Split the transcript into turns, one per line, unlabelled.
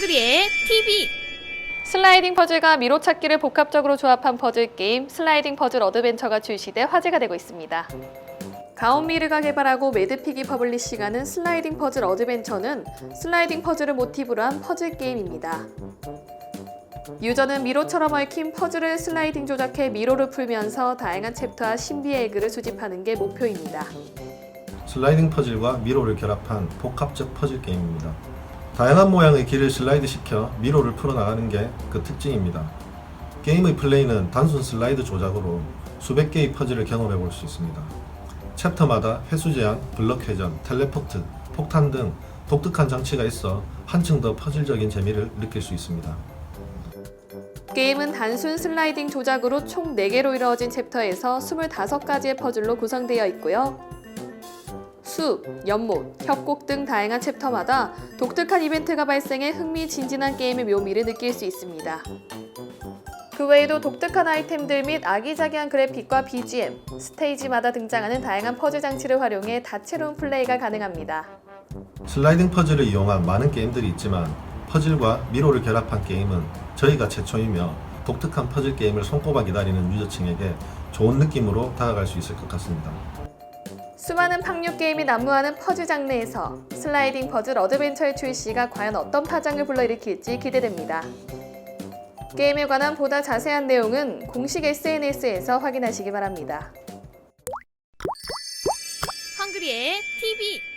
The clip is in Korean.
헝그리의 TV
슬라이딩 퍼즐과 미로 찾기를 복합적으로 조합한 퍼즐 게임 슬라이딩 퍼즐 어드벤처가 출시돼 화제가 되고 있습니다. 가온미르가 개발하고 매드피기 퍼블리싱하는 슬라이딩 퍼즐 어드벤처는 슬라이딩 퍼즐을 모티브로 한 퍼즐 게임입니다. 유저는 미로처럼 얽힌 퍼즐을 슬라이딩 조작해 미로를 풀면서 다양한 챕터와 신비의 에그를 수집하는 게 목표입니다.
슬라이딩 퍼즐과 미로를 결합한 복합적 퍼즐 게임입니다. 다양한 모양의 길을 슬라이드 시켜 미로를 풀어나가는 게 그 특징입니다. 게임의 플레이는 단순 슬라이드 조작으로 수백 개의 퍼즐을 경험해 볼 수 있습니다. 챕터마다 회수 제한, 블럭 회전, 텔레포트, 폭탄 등 독특한 장치가 있어 한층 더 퍼즐적인 재미를 느낄 수 있습니다.
게임은 단순 슬라이딩 조작으로 총 4개로 이루어진 챕터에서 25가지의 퍼즐로 구성되어 있고요. 숲, 연못, 협곡 등 다양한 챕터마다 독특한 이벤트가 발생해 흥미진진한 게임의 묘미를 느낄 수 있습니다. 그 외에도 독특한 아이템들 및 아기자기한 그래픽과 BGM, 스테이지마다 등장하는 다양한 퍼즐 장치를 활용해 다채로운 플레이가 가능합니다.
슬라이딩 퍼즐을 이용한 많은 게임들이 있지만 퍼즐과 미로를 결합한 게임은 저희가 최초이며 독특한 퍼즐 게임을 손꼽아 기다리는 유저층에게 좋은 느낌으로 다가갈 수 있을 것 같습니다.
수많은 팡류 게임이 난무하는 퍼즐 장르에서 슬라이딩 퍼즐 어드벤처의 출시가 과연 어떤 파장을 불러일으킬지 기대됩니다. 게임에 관한 보다 자세한 내용은 공식 SNS에서 확인하시기 바랍니다.
헝그리의 TV